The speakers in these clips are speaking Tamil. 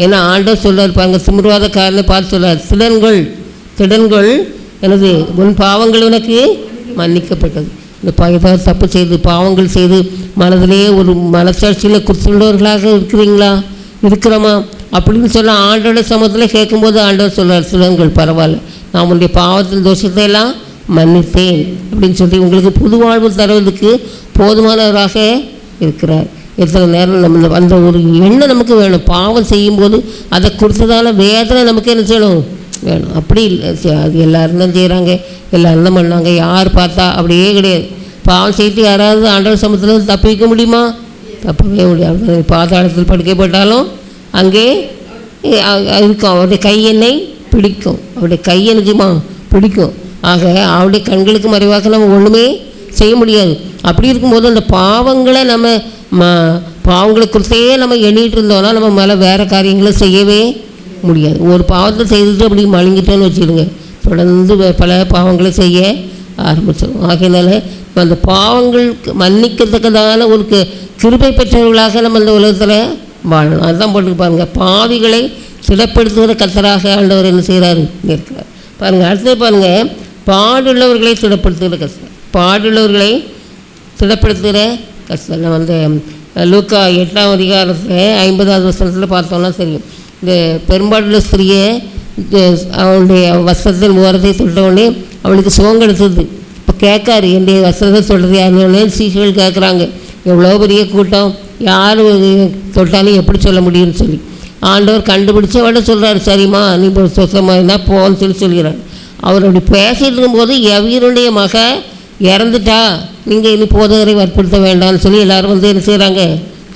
ஏன்னா ஆண்டவர் சொல்றாரு பாருங்க சிமிர்வாத பார்த்து சொல்றார். திடன்கள் திடன்கள் எனது உன் பாவங்கள் உனக்கு மன்னிக்கப்பட்டது. இந்த ப- தப்பு செய்து பாவங்கள் செய்து மனதிலே ஒரு மனசாட்சியில் குத்துள்ளவர்களாக இருக்கிறீங்களா? இருக்கிறோமா? அப்படின்னு சொல்ல ஆண்டோட சமூகத்தில் கேட்கும்போது ஆண்டவர் சொல்கிறார் சிலங்கள் பரவாயில்ல. நான் உன்னுடைய பாவத்தின் தோஷத்தை எல்லாம் மன்னித்தேன். அப்படின்னு சொல்லி உங்களுக்கு புது வாழ்வு தருவதற்கு போதுமானவராக இருக்கிறார். எத்தனை நேரம் நம்ம அந்த ஒரு எண்ணம் நமக்கு வேணும். பாவம் செய்யும்போது அதை கொடுத்ததால வேதனை நமக்கு என்ன செய்யணும்? வேணும். அப்படி இல்லை. அது எல்லோரும் தான் செய்கிறாங்க எல்லோரும் தான் பண்ணாங்க. யார் பார்த்தா அப்படியே கிடையாது. பாவம் செய்து யாராவது ஆண்டவர் சமத்தில் தப்பிக்க முடியுமா? தப்பவே முடியாது. பாதாளத்தில் படுக்கப்பட்டாலும் அங்கே இருக்கும். அவருடைய கை என்னை பிடிக்கும். அவருடைய கை பிடிக்கும். ஆக அவருடைய கண்களுக்கு மறைவாக நம்ம ஒன்றுமே செய்ய முடியாது. அப்படி இருக்கும்போது அந்த பாவங்களை நம்ம மா பாவங்களை குறித்தே நம்ம எண்ணிகிட்டு இருந்தோம்னா நம்ம மேலே வேறு காரியங்களை செய்யவே முடியாது. ஒரு பாவத்தை செய்துட்டு அப்படி மழுங்கிட்டோன்னு வச்சுடுங்க தொடர்ந்து பல பாவங்களை செய்ய ஆரம்பிச்சிடும் ஆகையினால அந்த பாவங்களுக்கு மன்னிக்கத்தக்கதான ஒரு கிருபை பெற்றவர்களாக நம்ம இந்த உலகத்தில் வாழணும். அதுதான் போட்டு பாருங்க. பாவிகளை திடப்படுத்துகிற கத்தராக ஆண்டவர் என்ன செய்கிறாரு இருக்கிறார். பாருங்க அடுத்தது பாருங்கள் பாடுள்ளவர்களை திடப்படுத்துகிற கத்தர் பாடுள்ளவர்களை திடப்படுத்துகிற கஷ்டம். வந்து லூக்கா எட்டாம் அதிகாரத்தில் ஐம்பதாவது வருஷத்தில் பார்த்தோம்னா தெரியும். இந்த பெரும்பாடுள்ள ஸ்திரியை அவனுடைய வஸ்திரத்தில் வஸ்திரத்தின் ஓரத்தை தொட்டவுடனே அவளுக்கு சுகம் கிடைச்சது இப்போ கேட்காரு என்னுடைய வஸ்திரத்தை சொல்கிறது யாருன்னு? சீசுகள் கேட்குறாங்க. எவ்வளோ பெரிய கூட்டம். யார் தொட்டாலும் எப்படி சொல்ல முடியும்னு சொல்லி. ஆண்டவர் கண்டுபிடிச்ச விட சொல்கிறாரு சரிம்மா நீ சொத்தமாக இருந்தால் போன்னு சொல்லி சொல்கிறார். அவர் அப்படி பேசிட்டு இருக்கும்போது எவருடைய மக இறந்துட்டா நீங்கள் இனி போதகரை வற்புறுத்த வேண்டாம்னு சொல்லி எல்லாரும் வந்து என்ன செய்கிறாங்க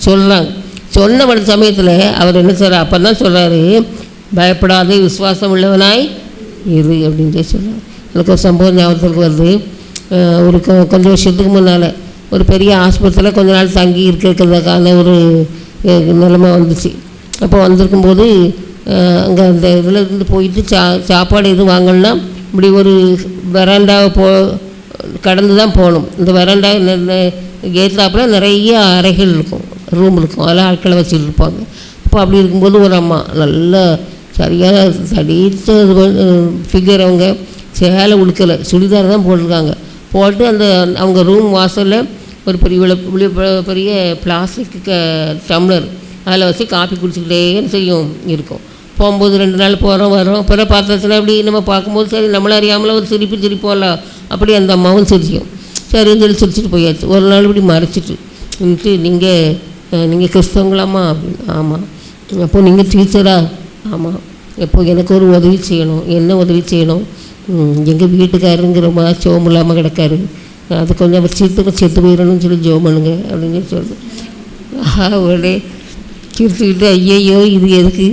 சொல்கிறாங்க சொன்ன மணி சமயத்தில் அவர் என்ன செய்கிறார் அப்போ தான் சொல்கிறாரு பயப்படாத விசுவாசம் உள்ளவனாய் இரு அப்படின்னு சொல்லி சொல்கிறார் எனக்கு ஒரு சம்பவம் ஞாபகத்துக்கு வருது. ஒரு கொஞ்சம் வருஷத்துக்கு முன்னால் ஒரு பெரிய ஆஸ்பத்திரியில் கொஞ்ச நாள் தங்கி இருக்கிறதுக்கான ஒரு நிலைமை வந்துச்சு. அப்போ வந்திருக்கும்போது அங்கே அந்த இதில் இருந்து போயிட்டு சா சாப்பாடு எதுவும் வாங்கணும்னா இப்படி ஒரு வெராண்டாவை போ கடந்து தான் போகணும். இந்த வெராண்டா ஏற்றாப்புல நிறைய அறைகள் இருக்கும். ரூம் இருக்கும். அதில் ஆட்களை வச்சுட்டு இருப்பாங்க. அப்போ அப்படி இருக்கும்போது ஒரு அம்மா நல்ல சரியான சடித்த ஃபிகர் அவங்க. சேலை உடுக்கலை. சுடிதார் தான் போட்டிருக்காங்க. போட்டு அந்த அவங்க ரூம் வாசலில் ஒரு பெரிய விள- பெரிய பிளாஸ்டிக் டம்ளர் அதில் வச்சு காப்பி குடிச்சிக்கிட்டே செய்யும்? இருக்கும். போகும்போது ரெண்டு நாள் போகிறோம் வரோம் பிற பாத்திரத்தில் அப்படி நம்ம பார்க்கும்போது சரி நம்மளை அறியாமல் ஒரு சிரிப்பு சிரிப்போம்ல. அப்படி அந்த அம்மாவும் சிரிக்கும் சரின்னு சொல்லி சிரிச்சுட்டு போயாச்சு. ஒரு நாள் இப்படி மறைச்சிட்டு. வந்துட்டு நீங்கள் நீங்கள் கிறிஸ்தவங்களாம்மா அப்படின்னு ஆமாம் அப்போ நீங்கள் டீச்சரா? ஆமாம் எப்போ எனக்கு ஒரு உதவி செய்யணும்? என்ன உதவி செய்யணும்? எங்கள் வீட்டுக்காரருங்கிறமா சோம் இல்லாமல் கிடக்காரு. அது கொஞ்சம் அவர் சீத்துக்கு செத்து போயிடணும்னு சொல்லி ஜோம் பண்ணுங்க அப்படின்னு சொல்லி சொல்லுது உடனே சிரிச்சுக்கிட்டு ஐயையோ இது எதுக்கு?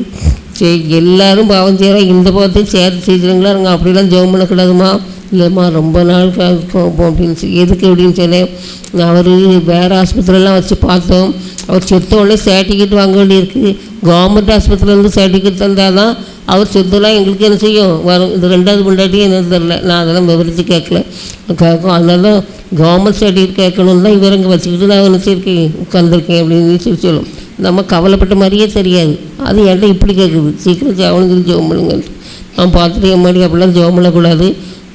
சரி எல்லாரும் பாவம் செய்கிறோம் இந்த பாவத்தையும் சேர்த்து செய்கிறீங்களா நாங்கள் அப்படிலாம் ஜோம் பண்ணக்கூடாதுமா? இல்லைம்மா ரொம்ப நாள் இருக்கும் அப்படின்னு சொல்லி எதுக்கு அப்படின்னு சொன்னேன் அவர் வேறு ஆஸ்பத்திரிலாம் வச்சு பார்த்தோம். அவர் செத்த உடனே சர்டிஃபிகேட் வாங்க வேண்டியிருக்கு. கவர்மெண்ட் ஆஸ்பத்திரிலேருந்து சர்டிஃபிகேட் தந்தால் தான் அவர் சொத்தெல்லாம் எங்களுக்கு என்ன செய்யும்? வரும் இது ரெண்டாவது முன்னாடியே என்ன தெரில நான் அதெல்லாம் விவரித்து கேட்கல. கேட்கும் அதனால தான் கவர்மெண்ட் சர்டிஃபிகேட் கேட்கணுன்னு தான் இவர் இங்கே வச்சுக்கிட்டு நான் என்ன செய்யிருக்கேன் உட்காந்துருக்கேன் அப்படின்னு சொல்லி சொல்லும். நம்ம கவலைப்பட்ட மாதிரியே தெரியாது. அது என்கிட்ட இப்படி கேட்குது. சீக்கிரம் ஜெவனுக்கு ஜோம் பண்ணுங்க. நான் பார்த்துட்டு என் மாதிரி அப்படிலாம் ஜோம் பண்ணக்கூடாது.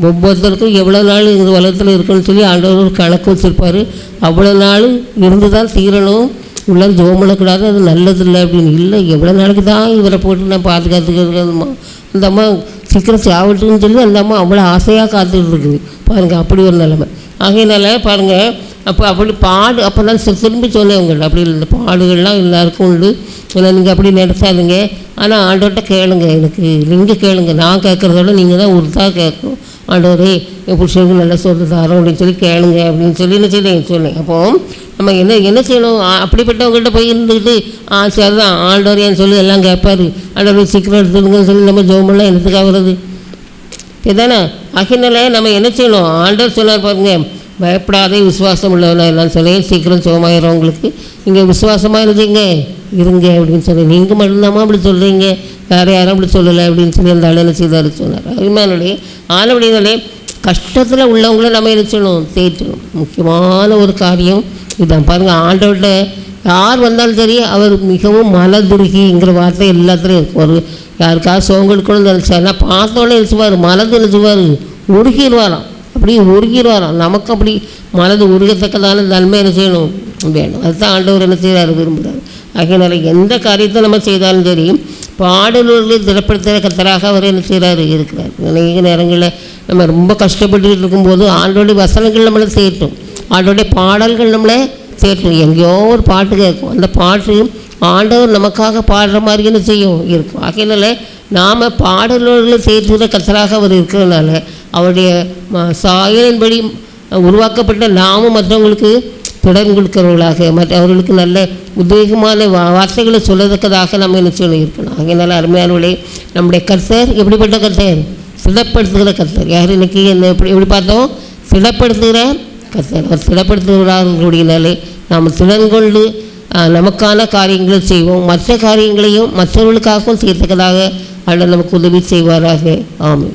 ஒவ்வொருத்தருக்கும் எவ்வளோ நாள் இந்த உலகத்தில் இருக்குன்னு சொல்லி ஆண்டவர் ஒரு கணக்கு வச்சுருப்பார். அவ்வளோ நாள் இருந்து தான் தீரணும். உள்ள ஜெபம் பண்ணக்கூடாது அது நல்லதில்லை அப்படின்னு. இல்லை எவ்வளோ நாளைக்கு தான் இவரை போட்டு நான் பாதுகாத்துக்கிறதுமா அந்த அம்மா சீக்கிரம் சாவட்டுன்னு சொல்லி அந்த அம்மா அவ்வளோ ஆசையாக காத்துட்டு இருக்குது. பாருங்கள் அப்படி ஒரு நிலைமை. ஆகையினால பாருங்கள் அப்போ அப்படி பாடு அப்போ தான் திரும்பி சொன்னேன் உங்கள்கிட்ட அப்படி இல்லை பாடுகள்லாம் எல்லாருக்கும் உண்டு. ஏன்னா நீங்கள் அப்படி நினச்சாதுங்க. ஆனால் ஆண்டவர்கிட்ட கேளுங்க எனக்கு. நீங்கள் கேளுங்க. நான் கேட்குறதோட நீங்கள் தான் உறுத்தாக கேட்கும் ஆண்டவரே எப்படி புருஷனுக்கு நல்லா சொல்லு தரோம் அப்படின்னு சொல்லி கேளுங்க அப்படின்னு சொல்லி என்ன சொல்லி சொன்னேன் அப்போ நம்ம என்ன என்ன செய்யணும்? அப்படிப்பட்டவங்கள்ட்ட போய் இருந்துக்கிட்டு ஆ தான் ஆண்டவர் சொல்லி எல்லாம் கேட்பாரு? ஆண்டவர் சீக்கிரம் எடுத்துடுங்கன்னு சொல்லி நம்ம ஜோமெல்லாம் என்னத்துக்காக வருது? இதானே அகினால நம்ம என்ன செய்யணும்? ஆண்டவர் சொன்னார் பாருங்க பயப்படாதே விசுவாசம் உள்ளவனா எல்லாம் சொல்லி சீக்கிரம் சுகமாயிரவங்களுக்கு நீங்கள் விசுவாசமாக இருந்தீங்க இருங்க அப்படின்னு சொல்லி நீங்கள் மட்டும்தாம்மா அப்படி சொல்கிறீங்க வேறு யாரும் அப்படி சொல்லலை அப்படின்னு சொல்லி அந்த ஆள் செய்தார் சொன்னார். அருமையானே ஆனபடினாலே கஷ்டத்தில் உள்ளவங்கள நம்ம என்ன செய்யணும்? தேற்றணும் முக்கியமான ஒரு காரியம் இதான் பாருங்கள் ஆண்டவர்கிட்ட யார் வந்தாலும் சரி அவர் மிகவும் மனதுருகிங்கிற வார்த்தை எல்லாத்துலேயும் இருக்கும். ஒரு யாருக்காவது சோகம் கொடுக்கணும்னு நினச்சாருன்னா பார்த்தோன்னே நினச்சுவார் மனது நினச்சுவார் உருகிடுவாராம். அப்படியே உருகிடுவாராம் நமக்கு அப்படி மனது உருகத்தக்கதான நன்மை என்ன செய்யணும்? வேணும். அதுதான் ஆண்டவர் என்ன செய்கிறாரு விரும்புகிறார் ஆகையினால எந்த காரியத்தை நம்ம செய்தாலும் சரி பாடல்களை திடப்படுத்துகிற கத்தராக அவர் என்ன செய்கிறார் இருக்கிறார். அநேக நேரங்களில் நம்ம ரொம்ப கஷ்டப்பட்டு இருக்கும்போது ஆண்டோடைய வசனங்கள் நம்மளை சேர்த்தோம். ஆண்டோடைய பாடல்கள் நம்மளை சேர்த்தோம். எங்கேயோ ஒரு பாட்டு கேட்கும். அந்த பாட்டு ஆண்டவர் நமக்காக பாடுற மாதிரி என்ன செய்யும்? இருக்கும். ஆகையினால நாம் பாடல்களை சேர்த்துகிற கத்தராக அவர் இருக்கிறதுனால அவருடைய சாயலின்படி உருவாக்கப்பட்ட நாமும் மற்றவங்களுக்கு தொடர்பு கொடுக்கிறவர்களாக மற்ற அவர்களுக்கு நல்ல உத்வேகமான வா வார்த்தைகளை சொல்லத்தக்கதாக நம்ம என்ன சொல்லி இருக்கணும்? ஆகையினால அருமையானவர்களே நம்முடைய கர்த்தர் எப்படிப்பட்ட கர்த்தர்? சிதப்படுத்துகிற கர்த்தர். யார் இன்னைக்கு என்ன எப்படி எப்படி பார்த்தோம்? சிடப்படுத்துகிற கர்த்தர். அவர் சிடப்படுத்துகிறார்களுடையனாலே நாம் திறன்கொண்டு நமக்கான காரியங்களை செய்வோம். மற்ற காரியங்களையும் மற்றவர்களுக்காகவும் செய்யத்தக்கதாக அல்ல நமக்கு உதவி செய்வாராக. ஆமாம்